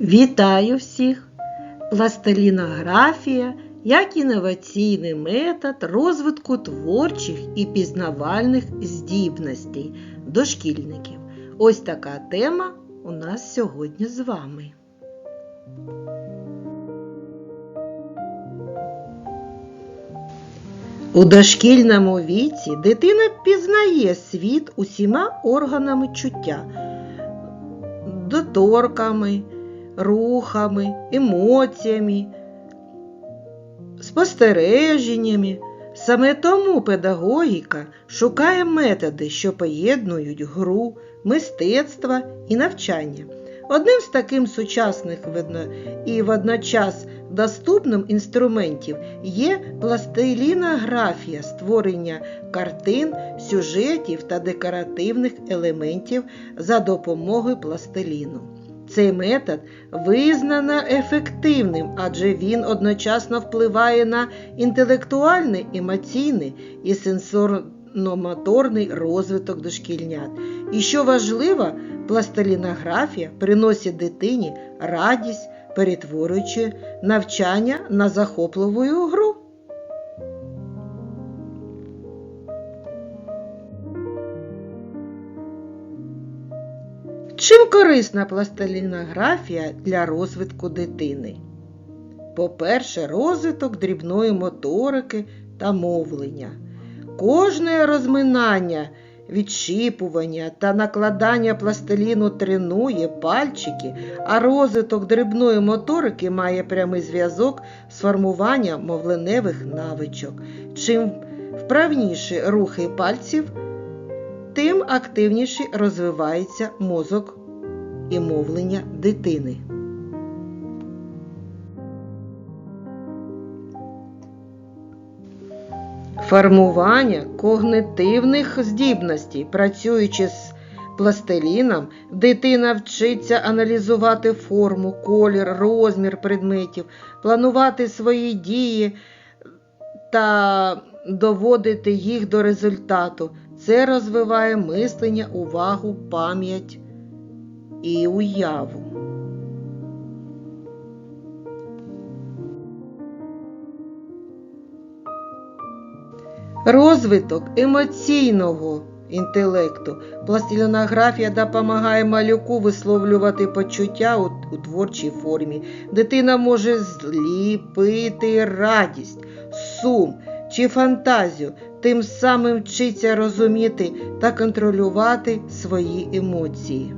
Вітаю всіх! Пластилінографія як інноваційний метод розвитку творчих і пізнавальних здібностей дошкільників. Ось така тема у нас сьогодні з вами. У дошкільному віці дитина пізнає світ усіма органами чуття, доторками, рухами, емоціями, спостереженнями. Саме тому педагогіка шукає методи, що поєднують гру, мистецтво і навчання. Одним з таких сучасних видно, і водночас доступним інструментів є пластилінографія створення картин, сюжетів та декоративних елементів за допомогою пластиліну. Цей метод визнано ефективним, адже він одночасно впливає на інтелектуальний, емоційний і сенсорно-моторний розвиток дошкільнят. І що важливо, пластилінографія приносить дитині радість, перетворюючи навчання на захопливу гру. Чим корисна пластилінографія для розвитку дитини? По-перше, розвиток дрібної моторики та мовлення. Кожне розминання, відщіпування та накладання пластиліну тренує пальчики, а розвиток дрібної моторики має прямий зв'язок з формуванням мовленевих навичок. Чим вправніші рухи пальців, тим активніше розвивається мозок і мовлення дитини. Формування когнитивних здібностей, працюючи з пластиліном, дитина вчиться аналізувати форму, колір, розмір предметів, планувати свої дії та доводити їх до результату. Це розвиває мислення, увагу, пам'ять і уяву. Розвиток емоційного інтелекту. Пластилінографія допомагає малюку висловлювати почуття у, у творчій формі. Дитина може зліпити радість, сум чи фантазію, тим самим вчиться розуміти та контролювати свої емоції.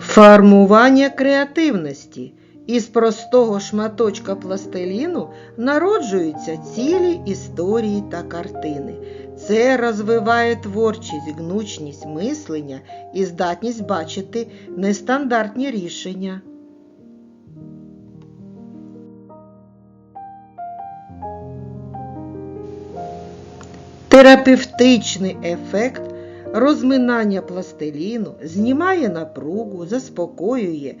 Формування креативності. Із простого шматочка пластиліну народжуються цілі історії та картини. Це розвиває творчість, гнучність мислення і здатність бачити нестандартні рішення. Терапевтичний ефект розминання пластиліну знімає напругу, заспокоює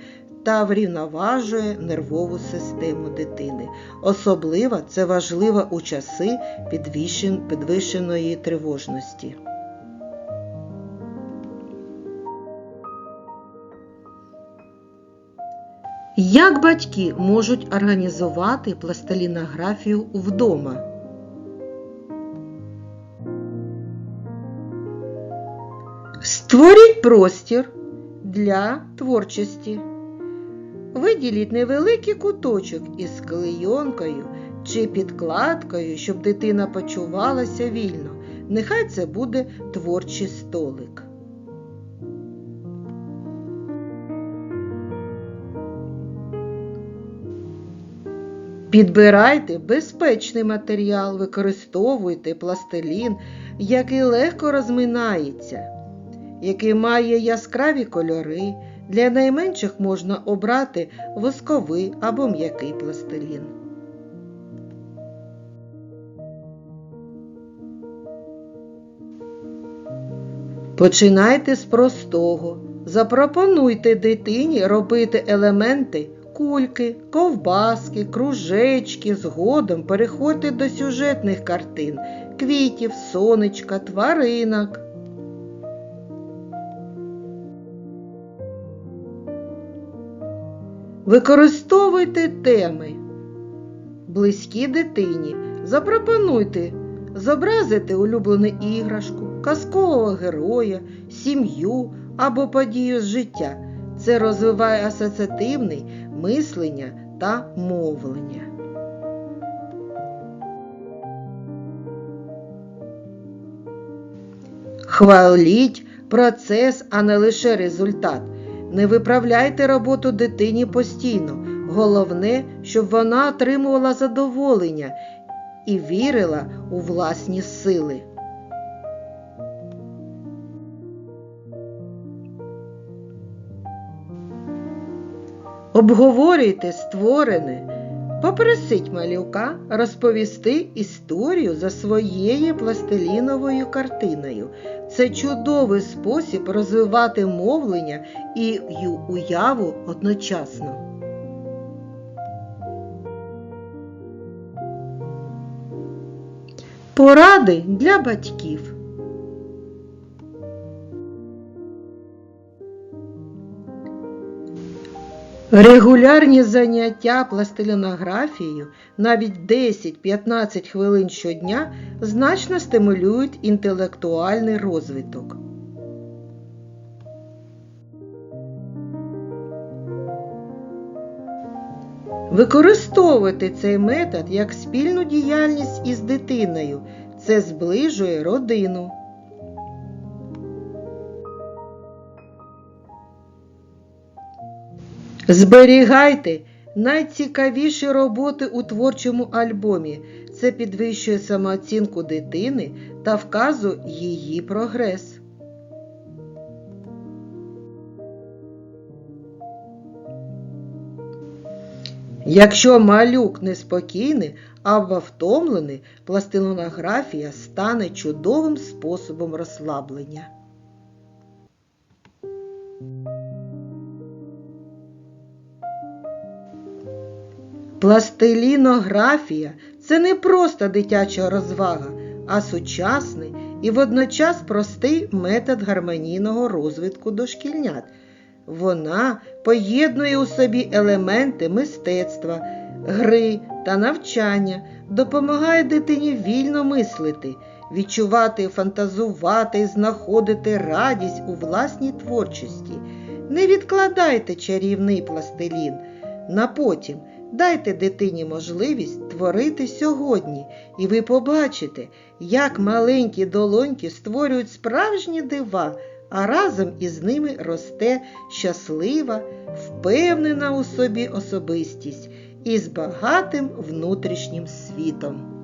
та врівноважує нервову систему дитини. Особливо це важливо у часи підвищеної тривожності. Як батьки можуть організувати пластилінографію вдома? Створіть простір для творчості. Виділіть невеликий куточок із клейонкою чи підкладкою, щоб дитина почувалася вільно. Нехай це буде творчий столик. Підбирайте безпечний матеріал, використовуйте пластилін, який легко розминається, який має яскраві кольори. Для найменших можна обрати восковий або м'який пластилін. Починайте з простого. Запропонуйте дитині робити елементи кульки, ковбаски, кружечки, згодом переходьте до сюжетних картин, квітів, сонечка, тваринок. Використовуйте теми, близькі дитині. Запропонуйте зобразити улюблену іграшку, казкового героя, сім'ю або подію з життя. Це розвиває асоціативне мислення та мовлення. Хваліть процес, а не лише результат. Не виправляйте роботу дитині постійно. Головне, щоб вона отримувала задоволення і вірила у власні сили. Обговорюйте створене. Попросіть малюка розповісти історію за своєю пластиліновою картиною. Це чудовий спосіб розвивати мовлення і уяву одночасно. Поради для батьків. Регулярні заняття пластилінографією навіть 10-15 хвилин щодня значно стимулюють інтелектуальний розвиток. Використовуйте цей метод як спільну діяльність із дитиною. Це зближує родину. Зберігайте найцікавіші роботи у творчому альбомі. Це підвищує самооцінку дитини та вказує її прогрес. Якщо малюк неспокійний або втомлений, пластилонографія стане чудовим способом розслаблення. Пластилінографія це не просто дитяча розвага, а сучасний і водночас простий метод гармонійного розвитку дошкільнят. Вона поєднує у собі елементи мистецтва, гри та навчання, допомагає дитині вільно мислити, відчувати, фантазувати знаходити радість у власній творчості. Не відкладайте чарівний пластилін на потім. Дайте дитині можливість творити сьогодні, і ви побачите, як маленькі долоньки створюють справжні дива, а разом із ними росте щаслива, впевнена у собі особистість із багатим внутрішнім світом.